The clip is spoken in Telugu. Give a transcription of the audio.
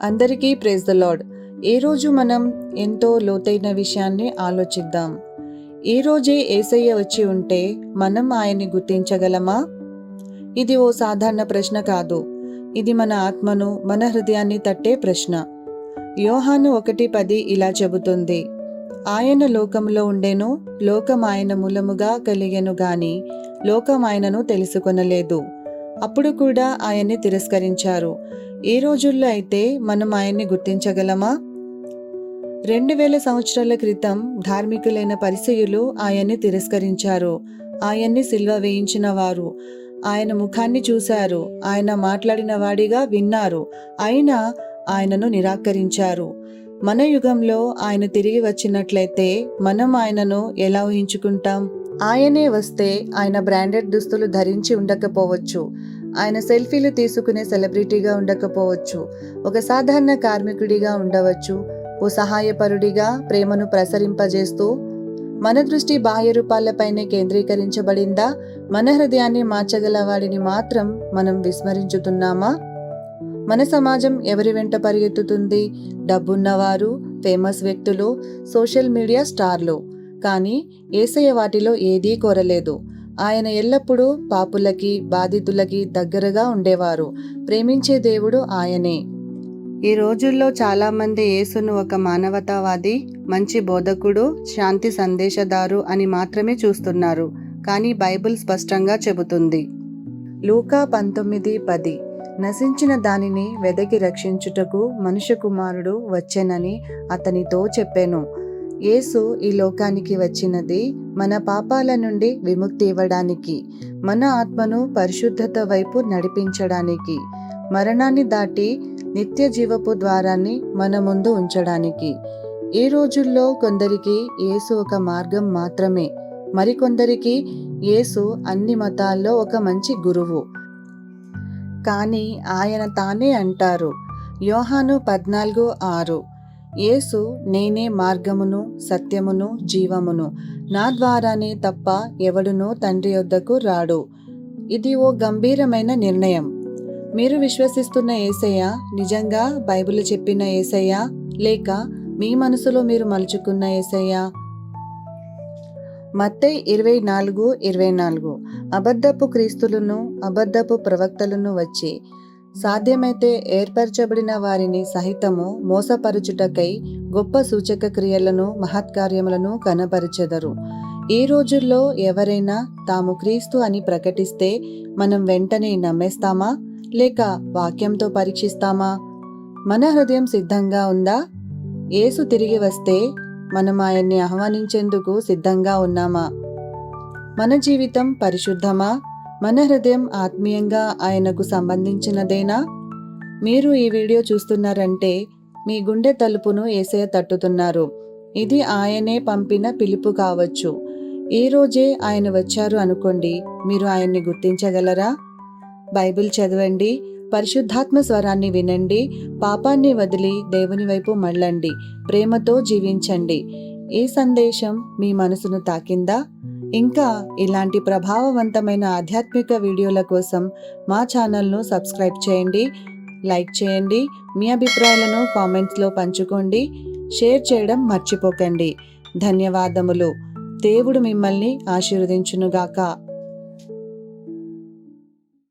అందరికీ ప్రేజ్ ద లాడ్ ఏ రోజు మనం ఎంతో లోతైన విషయాన్ని ఆలోచిద్దాం? ఏ రోజే ఏసయ్య వచ్చి ఉంటే మనం ఆయన్ని గుర్తించగలమా? ఇది ఓ సాధారణ ప్రశ్న కాదు. ఇది మన ఆత్మను మన హృదయాన్ని తట్టే ప్రశ్న. యోహాను ఒకటి పది ఇలా చెబుతుంది. ఆయన లోకంలో ఉండెను లోకం ఆయన మూలముగా కలిగెను గాని లోకం ఆయనను తెలుసుకొనలేదు. అప్పుడు కూడా ఆయన్ని తిరస్కరించారు. ఈ రోజుల్లో అయితే మనం ఆయన్ని గుర్తించగలమా? రెండు వేల సంవత్సరాల క్రితం ధార్మికులైన పరిసయులు ఆయన్ని తిరస్కరించారు. ఆయన్ని సిల్వ వేయించిన వారు. ఆయన ముఖాన్ని చూశారు. ఆయన మాట్లాడిన వాడిగా విన్నారు. అయినా ఆయనను నిరాకరించారు. మన యుగంలో ఆయన తిరిగి వచ్చినట్లయితే మనం ఆయనను ఎలా ఊహించుకుంటాం? ఆయనే వస్తే ఆయన బ్రాండెడ్ దుస్తులు ధరించి ఉండకపోవచ్చు. ఆయన సెల్ఫీలు తీసుకునే సెలబ్రిటీగా ఉండకపోవచ్చు ఒక సాధారణ కార్మికుడిగా ఉండవచ్చు ఓ సహాయపరుడిగా ప్రేమను ప్రసరింపజేస్తూ మన దృష్టి బాహ్య రూపాలపైనే కేంద్రీకరించబడిందా? మన హృదయాన్ని మార్చగల వాడిని మాత్రం మనం విస్మరించుతున్నామా? మన సమాజం ఎవరి వెంట పరిగెత్తుతుంది? డబ్బున్నవారు ఫేమస్ వ్యక్తులు సోషల్ మీడియా స్టార్లు. కానీ ఏసయ్య వాటిలో ఏదీ కోరలేదు. ఆయన ఎల్లప్పుడూ పాపులకి బాధితులకి దగ్గరగా ఉండేవారు. ప్రేమించే దేవుడు ఆయనే. ఈ రోజుల్లో చాలామంది యేసును ఒక మానవతావాది మంచి బోధకుడు శాంతి సందేశదారు అని మాత్రమే చూస్తున్నారు. కానీ బైబిల్ స్పష్టంగా చెబుతుంది. లూకా పంతొమ్మిది పది. నశించిన దానిని వెదకి రక్షించుటకు మనుష్య కుమారుడు వచ్చెనని అతనితో చెప్పాను. యేసు ఈ లోకానికి వచ్చినది మన పాపాల నుండి విముక్తి ఇవ్వడానికి మన ఆత్మను పరిశుద్ధత వైపు నడిపించడానికి మరణాన్ని దాటి నిత్య జీవపు ద్వారాన్ని మన ముందు ఉంచడానికి. ఈ రోజుల్లో కొందరికి యేసు ఒక మార్గం మాత్రమే మరికొందరికి యేసు అన్ని మతాల్లో ఒక మంచి గురువు. కానీ ఆయన తానే అంటారు యోహాను పద్నాలుగు ఆరు యేసు నేనే మార్గమును సత్యమును జీవమును. నా ద్వారానే తప్ప ఎవడునో తండ్రి వద్దకు రాడు. ఇది ఓ గంభీరమైన నిర్ణయం. మీరు విశ్వసిస్తున్న ఏసయ్య నిజంగా బైబిల్ చెప్పిన ఏసయ్య లేక మీ మనసులో మీరు మలుచుకున్న ఏసయ్య? మత్తై ఇరవై నాలుగు ఇరవై నాలుగు. అబద్ధపు క్రీస్తులను అబద్ధపు ప్రవక్తలను వచ్చి సాధ్యమైతే ఏర్పరచబడిన వారిని సహితము మోసపరచుటకై గొప్ప సూచక క్రియలను మహత్కార్యములను కనపరచెదరు. ఈ రోజుల్లో ఎవరైనా తాము క్రీస్తు అని ప్రకటిస్తే మనం వెంటనే నమ్మేస్తామా? లేక వాక్యంతో పరీక్షిస్తామా? మన హృదయం సిద్ధంగా ఉందా? యేసు తిరిగి వస్తే మనం ఆయన్ని ఆహ్వానించేందుకు సిద్ధంగా ఉన్నామా? మన జీవితం పరిశుద్ధమా? మన హృదయం ఆత్మీయంగా ఆయనకు సంబంధించినదేనా? మీరు ఈ వీడియో చూస్తున్నారంటే మీ గుండె తలుపును ఏసయ తట్టుతున్నారు. ఇది ఆయనే పంపిన పిలుపు కావచ్చు. ఈ రోజే ఆయన వచ్చారు అనుకోండి మీరు ఆయన్ని గుర్తించగలరా? బైబిల్ చదవండి పరిశుద్ధాత్మ స్వరాన్ని వినండి పాపాన్ని వదిలి దేవుని వైపు మళ్ళండి ప్రేమతో జీవించండి. ఈ సందేశం మీ మనసును తాకిందా? ఇంకా ఇలాంటి ప్రభావవంతమైన ఆధ్యాత్మిక వీడియోల కోసం మా ఛానల్ను సబ్స్క్రైబ్ చేయండి లైక్ చేయండి మీ అభిప్రాయాలను కామెంట్స్లో పంచుకోండి షేర్ చేయడం మర్చిపోకండి. ధన్యవాదములు. దేవుడు మిమ్మల్ని ఆశీర్వదించునుగాక.